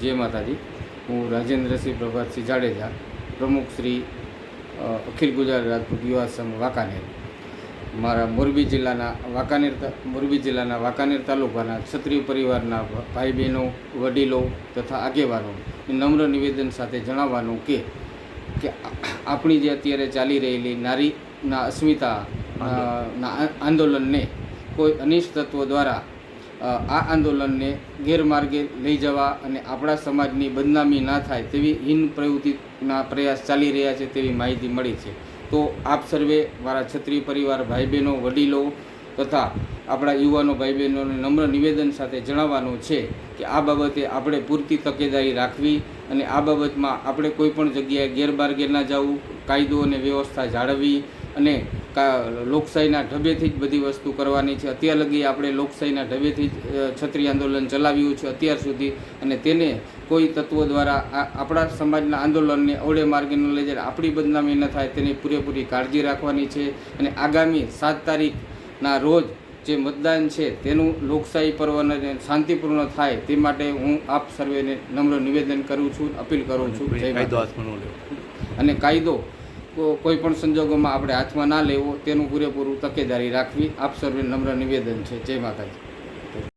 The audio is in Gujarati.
જય માતાજી. હું રાજેન્દ્રસિંહ પ્રભાતસિંહ જાડેજા પ્રમુખ શ્રી અખિલ ગુજરાત રાજપૂત યુવા સંઘ વાંકાનેર. મારા મોરબી જિલ્લાના વાંકાનેર મોરબી જિલ્લાના વાંકાનેર તાલુકાના ક્ષત્રિય પરિવારના ભાઈ બહેનો વડીલો તથા આગેવાનો નમ્ર નિવેદન સાથે જણાવવાનું કે કે આપણી જે અત્યારે ચાલી રહેલી નારીના અસ્મિતા ના આંદોલનને કોઈ અનિષ્ટ તત્વો દ્વારા આ આંદોલનને ગેરમાર્ગે લઈ જવા અને આપણા સમાજની બદનામી ના થાય તેવી હિન પ્રવૃત્તિના પ્રયાસ ચાલી રહ્યા છે તેવી માહિતી મળી છે. તો આપ સર્વે મારા ક્ષત્રિય પરિવાર ભાઈ બહેનો વડીલો તથા આપણા યુવાનો ભાઈ બહેનોને નમ્ર નિવેદન સાથે જણાવવાનું છે કે આ બાબતે આપણે પૂરતી તકેદારી રાખવી અને આ બાબતમાં આપણે કોઈ પણ જગ્યાએ ગેરમાર્ગે ના જવું, કાયદો અને વ્યવસ્થા જાળવવી અને લોકશાહીના ઢબેથી જ બધી વસ્તુ કરવાની છે. અત્યાર લગી આપણે લોકશાહીના ઢબેથી જ છત્રી આંદોલન ચલાવ્યું છે અત્યાર સુધી. અને તેને કોઈ તત્વો દ્વારા આપણા સમાજના આંદોલનને અવળે માર્ગે ન લઈ જાય આપણી બદનામી ન થાય તેની પૂરેપૂરી કાળજી રાખવાની છે. અને આગામી સાત તારીખના રોજ જે મતદાન છે તેનું લોકશાહી પર્વને શાંતિપૂર્ણ થાય તે માટે હું આપ સર્વેને નમ્ર નિવેદન કરું છું અપીલ કરું છું. અને કાયદો કોઈ પણ સંજોગોમાં આપણે હાથમાં ના લેવો તેનું પૂરેપૂરું તકેદારી રાખવી આપ સર્વે નમ્ર નિવેદન છે. જય માતાજી.